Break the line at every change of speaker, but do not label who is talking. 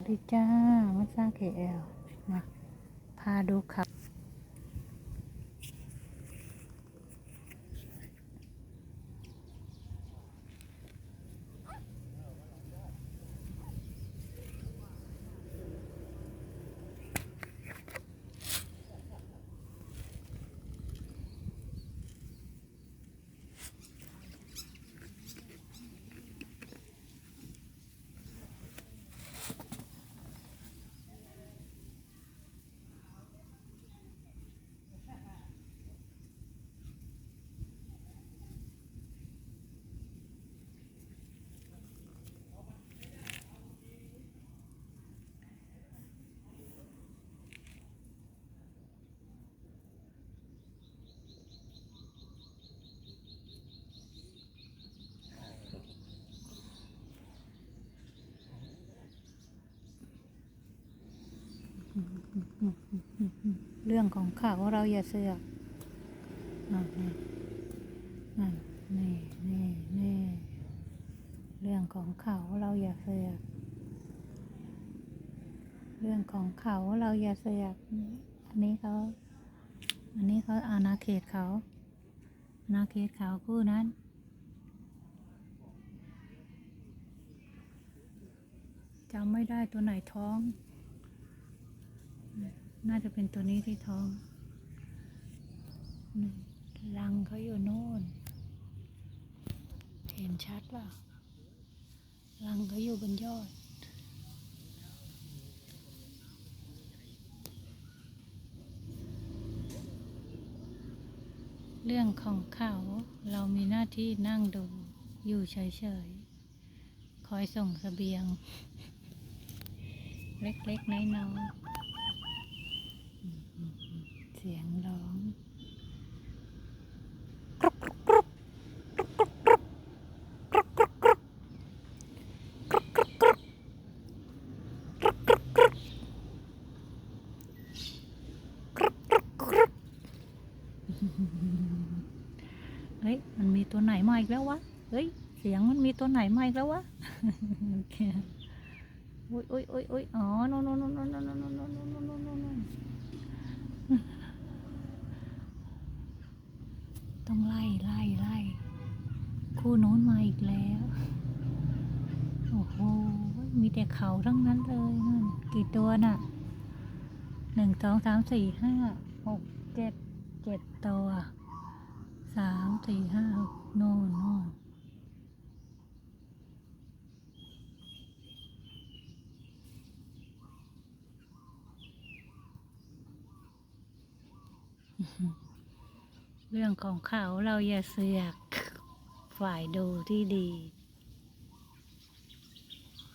สวัสดีจ้ามาสร้างเคเอลมาพาดูครับ เรื่องของเขาเราอย่าเสือกอะนี่อะนี่นี่นี่เรื่องของเขาเราอย่าเสือก เรื่องของเขาเราอย่าเสือก อันนี้เขา อันนี้เขาอาณาเขตเขาอาณาเขตเขาคู่นั้นจำไม่ได้ตัวไหนท้องาจะเป็นตัวนี้ที่ท้องนี่รังเขาอยู่โน่น เห็นชัดเปล่ารังเขาอยู่บนยอด เรื่องของเขาเรามีหน้าที่นั่งดูอยู่เฉยๆ คอยส่งเสบียง เล็กๆ น้อยๆ เสียงร้อง เฮ้ย มันมีตัวไหนมาอีกแล้ววะ เฮ้ย เสียงมันมีตัวไหนมาอีกแล้ววะโอ้ยโอ้ยโอ้ยโอ้ยอ๋อโน่นโน่นโน่นโน่นโน่นโน่นโน่นโนโนโนโนโนต้องไล่ไล่ไล่คู่โน้นมาอีกแล้ว มีแต่เขาทั้งนั้นเลยนั่นกี่ตัวน่ะหนึ่งสองสามสี่ห้าหกเจ็ดเจ็ดตัวสามสี่ห้าหกโน่นโน่นเรื่องของเขาเราอย่าเสือกฝ่ายดูที่ดี